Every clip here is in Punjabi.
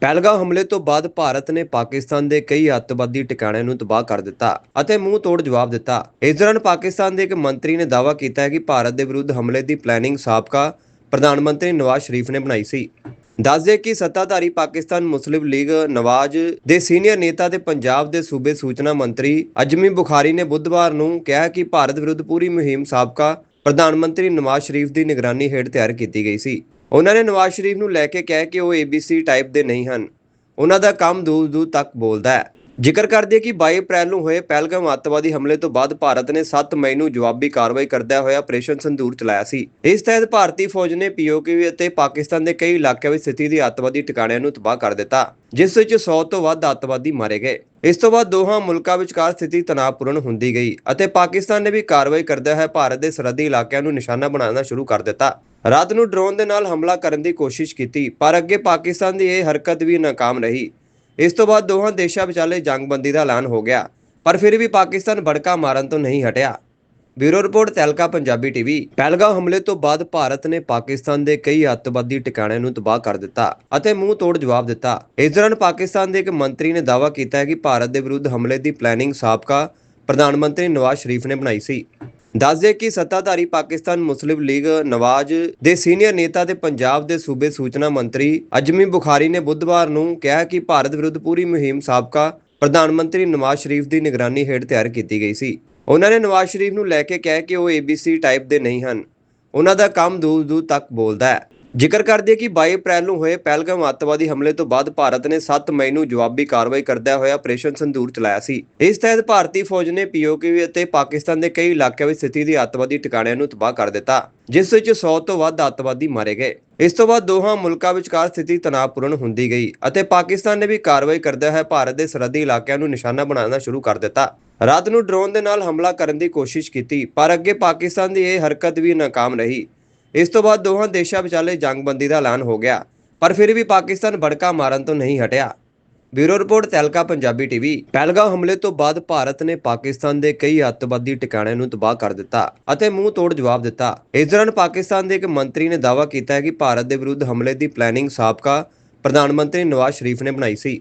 ਪਹਿਲਗਾਮ ਹਮਲੇ ਤੋਂ ਬਾਅਦ ਭਾਰਤ ਨੇ ਪਾਕਿਸਤਾਨ ਦੇ ਕਈ ਅੱਤਵਾਦੀ ਟਿਕਾਣਿਆਂ ਨੂੰ ਤਬਾਹ ਕਰ ਦਿੱਤਾ ਅਤੇ ਮੂੰਹ ਤੋੜ ਜਵਾਬ ਦਿੱਤਾ। ਇਸ ਦੌਰਾਨ ਪਾਕਿਸਤਾਨ ਦੇ ਇੱਕ ਮੰਤਰੀ ਨੇ ਦਾਅਵਾ ਕੀਤਾ ਹੈ ਕਿ ਭਾਰਤ ਦੇ ਵਿਰੁੱਧ ਹਮਲੇ ਦੀ ਪਲੈਨਿੰਗ ਸਾਬਕਾ ਪ੍ਰਧਾਨ ਮੰਤਰੀ ਨਵਾਜ਼ ਸ਼ਰੀਫ ਨੇ ਬਣਾਈ ਸੀ। ਦੱਸਦੇ ਕਿ ਸੱਤਾਧਾਰੀ ਪਾਕਿਸਤਾਨ ਮੁਸਲਿਮ ਲੀਗ ਨਵਾਜ਼ ਦੇ ਸੀਨੀਅਰ ਨੇਤਾ ਤੇ ਪੰਜਾਬ ਦੇ ਸੂਬੇ ਸੂਚਨਾ ਮੰਤਰੀ ਅਜਮੀ ਬੁਖਾਰੀ ਨੇ ਬੁੱਧਵਾਰ ਨੂੰ ਕਿਹਾ ਕਿ ਭਾਰਤ ਵਿਰੁੱਧ ਪੂਰੀ ਮੁਹਿੰਮ ਸਾਬਕਾ ਪ੍ਰਧਾਨ ਮੰਤਰੀ ਨਵਾਜ਼ ਸ਼ਰੀਫ ਦੀ ਨਿਗਰਾਨੀ ਹੇਠ ਤਿਆਰ ਕੀਤੀ ਗਈ ਸੀ। ਉਹਨਾਂ ਨੇ ਨਵਾਜ਼ ਸ਼ਰੀਫ ਨੂੰ ਲੈ ਕੇ ਕਿਹਾ ਕਿ ਉਹ ABC ਟਾਈਪ ਦੇ ਨਹੀਂ ਹਨ। ਉਹਨਾਂ ਦਾ ਕੰਮ ਦੂਰ ਦੂਰ ਤੱਕ ਬੋਲਦਾ ਹੈ। ਜ਼ਿਕਰ ਕਰਦੇ ਕਿ 22 ਅਪ੍ਰੈਲ ਨੂੰ ਹੋਏ ਪਹਿਲਗਾਮ ਅੱਤਵਾਦੀ ਹਮਲੇ ਤੋਂ ਬਾਅਦ ਭਾਰਤ ਨੇ 7 ਮਈ ਨੂੰ ਜਵਾਬੀ ਕਾਰਵਾਈ ਕਰਦਿਆਂ ਹੋਇਆ ਆਪਰੇਸ਼ਨ ਸੰਦੂਰ ਚਲਾਇਆ ਸੀ। ਇਸ ਤਹਿਤ ਭਾਰਤੀ ਫੌਜ ਨੇ ਪੀਓਕੇ ਅਤੇ ਪਾਕਿਸਤਾਨ ਦੇ ਕਈ ਇਲਾਕਿਆਂ ਵਿੱਚ ਸਥਿਤੀ ਦੀ ਅੱਤਵਾਦੀ ਟਿਕਾਣਿਆਂ ਨੂੰ ਤਬਾਹ ਕਰ ਦਿੱਤਾ, ਜਿਸ ਵਿੱਚ 100 ਤੋਂ ਵੱਧ ਅੱਤਵਾਦੀ ਮਾਰੇ ਗਏ। ਇਸ ਤੋਂ ਬਾਅਦ ਦੋਹਾਂ ਮੁਲਕਾਂ ਵਿਚਕਾਰ ਸਥਿਤੀ ਤਣਾਅਪੂਰਨ ਹੁੰਦੀ ਗਈ ਅਤੇ ਪਾਕਿਸਤਾਨ ਨੇ ਵੀ ਕਾਰਵਾਈ ਕਰਦਿਆਂ ਹੋਇਆ ਭਾਰਤ ਦੇ ਸਰਹੱਦੀ ਇਲਾਕਿਆਂ ਨੂੰ ਨਿਸ਼ਾਨਾ ਬਣਾਉਣਾ ਸ਼ੁਰੂ ਕਰ ਦਿੱਤਾ। ਰਾਤ ਨੂੰ ਡਰੋਨ ਦੇ ਨਾਲ ਹਮਲਾ ਕਰਨ ਦੀ ਕੋਸ਼ਿਸ਼ ਕੀਤੀ, ਪਰ ਅੱਗੇ ਪਾਕਿਸਤਾਨ ਦੀ ਇਹ ਹਰਕਤ ਵੀ ਨਾਕਾਮ ਰਹੀ। ਇਸ ਤੋਂ ਬਾਅਦ ਦੋਹਾਂ ਦੇਸ਼ਾਂ ਵਿਚਾਲੇ ਜੰਗਬੰਦੀ ਦਾ ਐਲਾਨ ਹੋ ਗਿਆ, ਪਰ ਫਿਰ ਵੀ ਪਾਕਿਸਤਾਨ ਭੜਕਾ ਮਾਰਨ ਤੋਂ ਨਹੀਂ ਹਟਿਆ। Bureau report Tehelka Punjabi TV. Pahalgam ਹਮਲੇ ਤੋਂ ਬਾਅਦ ਭਾਰਤ ਨੇ ਪਾਕਿਸਤਾਨ ਦੇ ਕਈ ਅੱਤਵਾਦੀ ਟਿਕਾਣਿਆਂ ਨੂੰ ਤਬਾਹ ਕਰ ਦਿੱਤਾ ਅਤੇ ਮੂੰਹ ਤੋੜ ਜਵਾਬ ਦਿੱਤਾ। ਇਸ ਦੌਰਾਨ ਪਾਕਿਸਤਾਨ ਦੇ ਇੱਕ ਮੰਤਰੀ ਨੇ ਦਾਅਵਾ ਕੀਤਾ ਹੈ ਕਿ ਭਾਰਤ ਦੇ ਵਿਰੁੱਧ ਹਮਲੇ ਦੀ ਪਲੈਨਿੰਗ ਸਾਬਕਾ ਪ੍ਰਧਾਨ ਮੰਤਰੀ ਨਵਾਜ਼ ਸ਼ਰੀਫ ਨੇ ਬਣਾਈ ਸੀ। ਦੱਸਦੇ ਕਿ ਸੱਤਾਧਾਰੀ ਪਾਕਿਸਤਾਨ ਮੁਸਲਿਮ ਲੀਗ ਨਵਾਜ਼ ਦੇ ਸੀਨੀਅਰ ਨੇਤਾ ਤੇ ਪੰਜਾਬ ਦੇ ਸੂਬੇ ਸੂਚਨਾ ਮੰਤਰੀ ਅਜਮੀ ਬੁਖਾਰੀ ਨੇ ਬੁੱਧਵਾਰ ਨੂੰ ਕਿਹਾ ਕਿ ਭਾਰਤ ਵਿਰੁੱਧ ਪੂਰੀ ਮੁਹਿੰਮ ਸਾਬਕਾ ਪ੍ਰਧਾਨ ਮੰਤਰੀ ਨਵਾਜ਼ ਸ਼ਰੀਫ ਦੀ ਨਿਗਰਾਨੀ ਹੇਠ ਤਿਆਰ ਕੀਤੀ ਗਈ ਸੀ। ਉਹਨਾਂ ਨੇ ਨਵਾਜ਼ ਸ਼ਰੀਫ ਨੂੰ ਲੈ ਕੇ ਕਿਹਾ ਕਿ ਉਹ ABC ਟਾਈਪ ਦੇ ਨਹੀਂ ਹਨ। ਉਹਨਾਂ ਦਾ ਕੰਮ ਦੂਰ ਦੂਰ ਤੱਕ ਬੋਲਦਾ ਹੈ। ਜ਼ਿਕਰ ਕਰਦੇ ਕਿ 22 ਅਪ੍ਰੈਲ ਨੂੰ ਹੋਏ ਪਹਿਲਗਾਮ ਅੱਤਵਾਦੀ ਹਮਲੇ ਤੋਂ ਬਾਅਦ ਭਾਰਤ ਨੇ 7 ਮਈ ਨੂੰ ਜਵਾਬੀ ਕਾਰਵਾਈ ਕਰਦਿਆਂ ਹੋਇਆ ਆਪਰੇਸ਼ਨ ਸੰਧੂਰ ਚਲਾਇਆ ਸੀ। ਇਸ ਤਹਿਤ ਭਾਰਤੀ ਫੌਜ ਨੇ ਪੀਓਕੇ ਅਤੇ ਪਾਕਿਸਤਾਨ ਦੇ ਕਈ ਇਲਾਕਿਆਂ ਵਿੱਚ ਸਥਿਤੀ ਦੀ ਅੱਤਵਾਦੀ ਟਿਕਾਣਿਆਂ ਨੂੰ ਤਬਾਹ ਕਰ ਦਿੱਤਾ, ਜਿਸ ਵਿੱਚ 100 ਤੋਂ ਵੱਧ ਅੱਤਵਾਦੀ ਮਾਰੇ ਗਏ। ਇਸ ਤੋਂ ਬਾਅਦ ਦੋਹਾਂ ਮੁਲਕਾਂ ਵਿਚਕਾਰ ਸਥਿਤੀ ਤਣਾਅਪੂਰਨ ਹੁੰਦੀ ਗਈ ਅਤੇ ਪਾਕਿਸਤਾਨ ਨੇ ਵੀ ਕਾਰਵਾਈ ਕਰਦਿਆਂ ਹੋਇਆ ਭਾਰਤ ਦੇ ਸਰਹੱਦੀ ਇਲਾਕਿਆਂ ਨੂੰ ਨਿਸ਼ਾਨਾ ਬਣਾਉਣਾ ਸ਼ੁਰੂ ਕਰ ਦਿੱਤਾ। ਰਾਤ ਨੂੰ ਡਰੋਨ ਦੇ ਨਾਲ ਹਮਲਾ ਕਰਨ ਦੀ ਕੋਸ਼ਿਸ਼ ਕੀਤੀ, ਪਰ ਅੱਗੇ ਪਾਕਿਸਤਾਨ ਦੀ ਇਹ ਹਰਕਤ ਵੀ ਨਾਕਾਮ ਰਹੀ। ਇਸ ਤੋਂ ਬਾਅਦ ਦੋਹਾਂ ਦੇਸ਼ਾਂ ਵਿਚਾਲੇ ਜੰਗਬੰਦੀ ਦਾ ਐਲਾਨ ਹੋ ਗਿਆ, ਪਰ ਫਿਰ ਵੀ ਪਾਕਿਸਤਾਨ ਭੜਕਾ ਮਾਰਨ ਤੋਂ ਨਹੀਂ ਹਟਿਆ। Bureau report Tehelka Punjabi TV Pahalgam ਹਮਲੇ ਤੋਂ ਬਾਅਦ ਭਾਰਤ ਨੇ ਪਾਕਿਸਤਾਨ ਦੇ ਕਈ ਅੱਤਵਾਦੀ ਟਿਕਾਣਿਆਂ ਨੂੰ ਤਬਾਹ ਕਰ ਦਿੱਤਾ ਅਤੇ ਮੂੰਹ ਤੋੜ ਜਵਾਬ ਦਿੱਤਾ। ਇਸ ਦੌਰਾਨ ਪਾਕਿਸਤਾਨ ਦੇ ਇੱਕ ਮੰਤਰੀ ਨੇ ਦਾਅਵਾ ਕੀਤਾ ਹੈ ਕਿ ਭਾਰਤ ਦੇ ਵਿਰੁੱਧ ਹਮਲੇ ਦੀ ਪਲੈਨਿੰਗ ਸਾਬਕਾ ਪ੍ਰਧਾਨ ਮੰਤਰੀ ਨਵਾਜ਼ ਸ਼ਰੀਫ ਨੇ ਬਣਾਈ ਸੀ।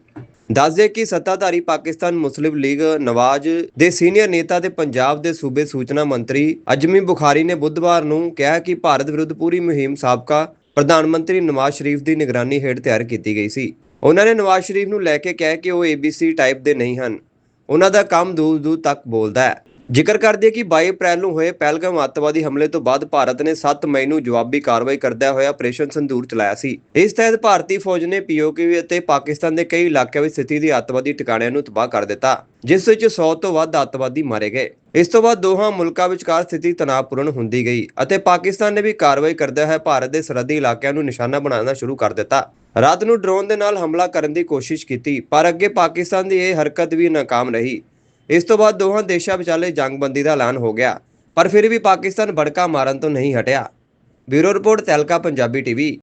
ਦੱਸਦੇ ਕਿ ਸੱਤਾਧਾਰੀ ਪਾਕਿਸਤਾਨ ਮੁਸਲਿਮ ਲੀਗ ਨਵਾਜ਼ ਦੇ ਸੀਨੀਅਰ ਨੇਤਾ ਤੇ ਪੰਜਾਬ ਦੇ ਸੂਬੇ ਸੂਚਨਾ ਮੰਤਰੀ ਅਜਮੀ ਬੁਖਾਰੀ ਨੇ ਬੁੱਧਵਾਰ ਨੂੰ ਕਿਹਾ ਕਿ ਭਾਰਤ ਵਿਰੁੱਧ ਪੂਰੀ ਮੁਹਿੰਮ ਸਾਬਕਾ ਪ੍ਰਧਾਨ ਮੰਤਰੀ ਨਵਾਜ਼ ਸ਼ਰੀਫ ਦੀ ਨਿਗਰਾਨੀ ਹੇਠ ਤਿਆਰ ਕੀਤੀ ਗਈ ਸੀ। ਉਹਨਾਂ ਨੇ ਨਵਾਜ਼ ਸ਼ਰੀਫ ਨੂੰ ਲੈ ਕੇ ਕਿਹਾ ਕਿ ਉਹ ABC ਟਾਈਪ ਦੇ ਨਹੀਂ ਹਨ। ਉਹਨਾਂ ਦਾ ਕੰਮ ਦੂਰ ਦੂਰ ਤੱਕ ਬੋਲਦਾ ਹੈ। ਜ਼ਿਕਰ ਕਰਦੇ ਕਿ 22 ਅਪ੍ਰੈਲ ਨੂੰ ਹੋਏ ਪਹਿਲਗਾਮ ਅੱਤਵਾਦੀ ਹਮਲੇ ਤੋਂ ਬਾਅਦ ਭਾਰਤ ਨੇ 7 ਮਈ ਨੂੰ ਜਵਾਬੀ ਕਾਰਵਾਈ ਕਰਦਿਆਂ ਹੋਇਆ ਆਪਰੇਸ਼ਨ ਸੰਦੂਰ ਚਲਾਇਆ ਸੀ। ਇਸ ਤਹਿਤ ਭਾਰਤੀ ਫੌਜ ਨੇ ਪੀਓਕੇ ਅਤੇ ਪਾਕਿਸਤਾਨ ਦੇ ਕਈ ਇਲਾਕਿਆਂ ਵਿੱਚ ਸਥਿਤੀ ਦੀ ਅੱਤਵਾਦੀ ਟਿਕਾਣਿਆਂ ਨੂੰ ਤਬਾਹ ਕਰ ਦਿੱਤਾ, ਜਿਸ ਵਿੱਚ 100 ਤੋਂ ਵੱਧ ਅੱਤਵਾਦੀ ਮਾਰੇ ਗਏ। ਇਸ ਤੋਂ ਬਾਅਦ ਦੋਹਾਂ ਮੁਲਕਾਂ ਵਿਚਕਾਰ ਸਥਿਤੀ ਤਣਾਅਪੂਰਨ ਹੁੰਦੀ ਗਈ ਅਤੇ ਪਾਕਿਸਤਾਨ ਨੇ ਵੀ ਕਾਰਵਾਈ ਕਰਦਿਆਂ ਹੋਇਆ ਭਾਰਤ ਦੇ ਸਰਹੱਦੀ ਇਲਾਕਿਆਂ ਨੂੰ ਨਿਸ਼ਾਨਾ ਬਣਾਉਣਾ ਸ਼ੁਰੂ ਕਰ ਦਿੱਤਾ। ਰਾਤ ਨੂੰ ਡਰੋਨ ਦੇ ਨਾਲ ਹਮਲਾ ਕਰਨ ਦੀ ਕੋਸ਼ਿਸ਼ ਕੀਤੀ, ਪਰ ਅੱਗੇ ਪਾਕਿਸਤਾਨ ਦੀ ਇਹ ਹਰਕਤ ਵੀ ਨਾਕਾਮ ਰਹੀ। ਇਸ ਤੋਂ ਬਾਅਦ ਦੋਹਾਂ ਦੇਸ਼ਾਂ ਵਿਚਾਲੇ ਜੰਗਬੰਦੀ ਦਾ ਐਲਾਨ ਹੋ ਗਿਆ, ਪਰ ਫਿਰ ਵੀ ਪਾਕਿਸਤਾਨ ਭੜਕਾ ਮਾਰਨ ਤੋਂ ਨਹੀਂ ਹਟਿਆ। Bureau report Tehelka Punjabi TV.